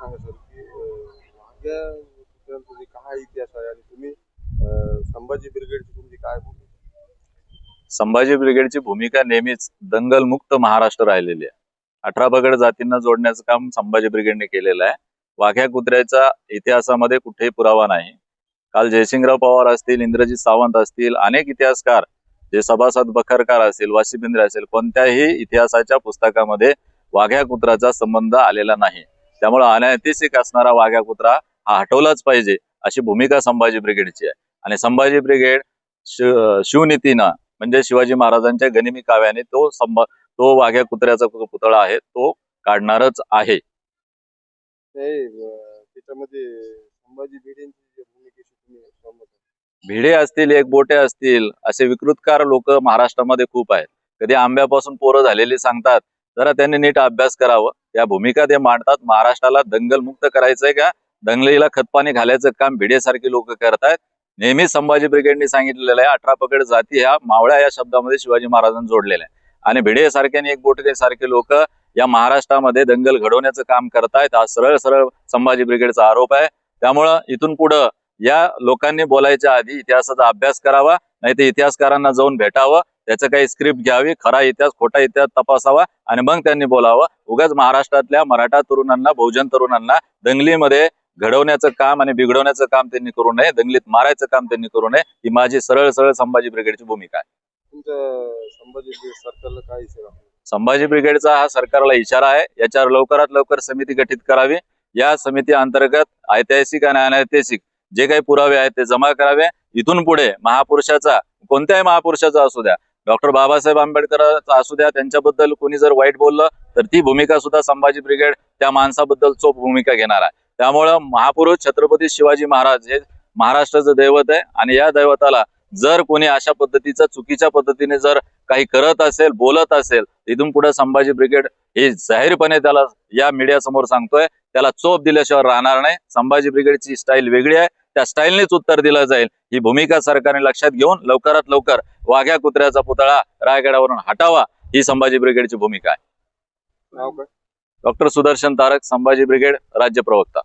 सांगा सर की जे काय इतिहास आहे आणि तुम्ही संभाजी ब्रिगेडची तुमची काय भूमिका संभाजी ब्रिगेडची भूमिका नेहमीच दंगलमुक्त महाराष्ट्र राहिलेली आहे. अठरा बगड जातींना जोडण्याचं काम संभाजी ब्रिगेडने केलेलं आहे. वाघ्या कुत्र्याच्या इतिहासामध्ये कुठेही पुरावा नाही. काल जयसिंगराव पवार असतील इंद्रजित सावंत असतील अनेक इतिहासकार जे सभासद बखरकार असतील वाशिबिंद्रे असेल कोणत्याही इतिहासाच्या पुस्तकामध्ये वाघ्या कुत्र्याचा संबंध आलेला नाही. त्यामुळे अनैतिक असणारा वाघ्या कुत्रा हा हटवलाच पाहिजे अशी भूमिका संभाजी ब्रिगेडची आहे. आणि संभाजी ब्रिगेड शिव- शिवनीतीनं म्हणजे शिवाजी महाराजांच्या गनिमी काव्याने तो संभ तो वाघ्या कुत्र्याचा पुतळा आहे तो काढणारच त्याच्यामध्ये संभाजी आहे. भिडे असतील एक बोटे असतील असे विकृतकार लोक महाराष्ट्रामध्ये खूप आहेत. कधी आंब्यापासून पोरं झालेली सांगतात जरा त्यांनी नीट अभ्यास करावं. त्या भूमिका ते मांडतात. महाराष्ट्राला दंगलमुक्त करायचंय का? दंगलीला खतपाणी घालायचं काम भिडेसारखी लोक करतायत. नेहमी संभाजी ब्रिगेडने सांगितलेलं आहे अठरा पकड जाती ह्या मावळ्या या शब्दामध्ये शिवाजी महाराजांनी जोडलेल्या आहे. आणि भिडे सारख्याने एक बोटे सारखे लोक या महाराष्ट्रामध्ये दंगल घडवण्याचं काम करतायत. हा सरळ सरळ संभाजी ब्रिगेडचा आरोप आहे. त्यामुळं इथून पुढं या लोकांनी बोलायच्या आधी इतिहासाचा अभ्यास करावा नाही तर इतिहासकारांना जाऊन भेटावं. त्याचं काही स्क्रिप्ट घ्यावी खरा इतिहास खोटा इतिहास तपासावा आणि मग त्यांनी बोलावं. उगाच महाराष्ट्रातल्या मराठा तरुणांना बहुजन तरुणांना दंगलीमध्ये घडवण्याचं काम आणि बिघडवण्याचं काम त्यांनी करू नये दंगलीत मारायचं काम त्यांनी करू नये ही माझी सरळ सरळ संभाजी ब्रिगेडची भूमिका आहे. संभाजी सरकारला काय संभाजी ब्रिगेडचा हा सरकारला इशारा आहे. याच्यावर लवकरात लवकर समिती गठीत करावी. या समिती अंतर्गत ऐतिहासिक आणि अनैतिहासिक जे काही पुरावे आहेत ते जमा करावे. इथून पुढे महापुरुषाचा कोणत्याही महापुरुषाचा असू द्या डॉक्टर बाबासाहेब आंबेडकरांचा असू द्या त्यांच्याबद्दल कोणी जर वाईट बोललं तर ती भूमिका सुद्धा संभाजी ब्रिगेड त्या माणसाबद्दल चोप भूमिका घेणार आहे. त्यामुळं महापुरुष छत्रपती शिवाजी महाराज हे महाराष्ट्राचं दैवत आहे आणि या दैवताला जर कोणी अशा पद्धतीचा चुकीच्या पद्धतीने जर काही करत असेल बोलत असेल इथून पुढे संभाजी ब्रिगेड हे जाहीरपणे त्याला या मीडिया समोर सांगतोय. त्याला चोप दिल्याशिवाय राहणार नाही. संभाजी ब्रिगेडची स्टाईल वेगळी आहे. त्या स्टाईलनेच उत्तर दिलं जाईल. ही भूमिका सरकारने लक्षात घेऊन लवकरात लवकर वाघ्या कुत्र्याचा पुतळा रायगडावरून हटावा ही संभाजी ब्रिगेडची भूमिका आहे. डॉक्टर सुदर्शन तारक संभाजी ब्रिगेड राज्य प्रवक्ता.